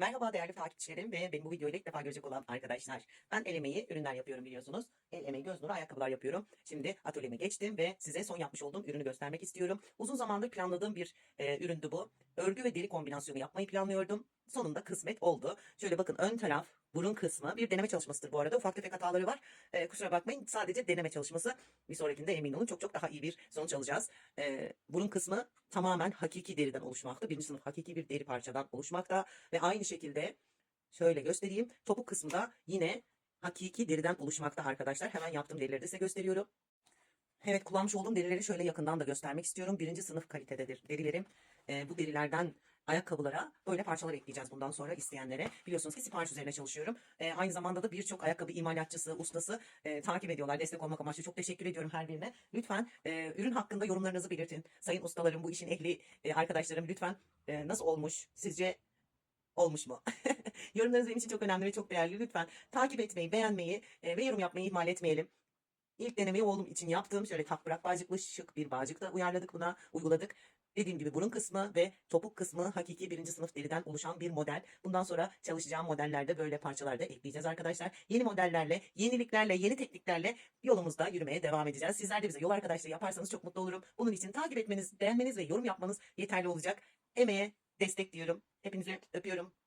Merhaba değerli takipçilerim ve beni bu videoyla ilk defa görecek olan arkadaşlar. Ben el emeği ürünler yapıyorum biliyorsunuz. El emeği göz nuru ayakkabılar yapıyorum. Şimdi atölyeme geçtim ve size son yapmış olduğum ürünü göstermek istiyorum. Uzun zamandır planladığım bir e, üründü bu. Örgü ve deri kombinasyonu yapmayı planlıyordum. Sonunda kısmet oldu. Şöyle bakın ön taraf burun kısmı bir deneme çalışmasıdır bu arada. Ufak tefek hataları var. E, kusura bakmayın sadece deneme çalışması. Bir sonrakinde emin olun çok çok daha iyi bir sonuç alacağız. E, burun kısmı tamamen hakiki deriden oluşmakta. Birinci sınıf hakiki bir deri parçadan oluşmakta. Ve aynı şekilde şöyle göstereyim. Topuk kısmı da yine hakiki deriden oluşmakta arkadaşlar. Hemen yaptığım derileri de size gösteriyorum. Evet kullanmış olduğum derileri şöyle yakından da göstermek istiyorum. Birinci sınıf kalitededir derilerim. Ee, bu derilerden ayakkabılara böyle parçalar ekleyeceğiz bundan sonra isteyenlere. Biliyorsunuz ki sipariş üzerine çalışıyorum. Ee, aynı zamanda da birçok ayakkabı imalatçısı, ustası e, takip ediyorlar. Destek olmak amaçlı çok teşekkür ediyorum her birine. Lütfen e, ürün hakkında yorumlarınızı belirtin. Sayın ustalarım, bu işin ehli e, arkadaşlarım lütfen e, nasıl olmuş? Sizce olmuş mu? Yorumlarınız benim için çok önemli ve çok değerli. Lütfen takip etmeyi, beğenmeyi e, ve yorum yapmayı ihmal etmeyelim. İlk denemeyi oğlum için yaptım. Şöyle tak bırak bağcıklı şık bir bağcık da uyarladık buna, uyguladık. Dediğim gibi burun kısmı ve topuk kısmı hakiki birinci sınıf deriden oluşan bir model. Bundan sonra çalışacağım modellerde böyle parçalar da ekleyeceğiz arkadaşlar. Yeni modellerle, yeniliklerle, yeni tekniklerle yolumuzda yürümeye devam edeceğiz. Sizler de bize yol arkadaşlığı yaparsanız çok mutlu olurum. Bunun için takip etmeniz, beğenmeniz ve yorum yapmanız yeterli olacak. Emeğe destek diyorum. Hepinizi öpüyorum.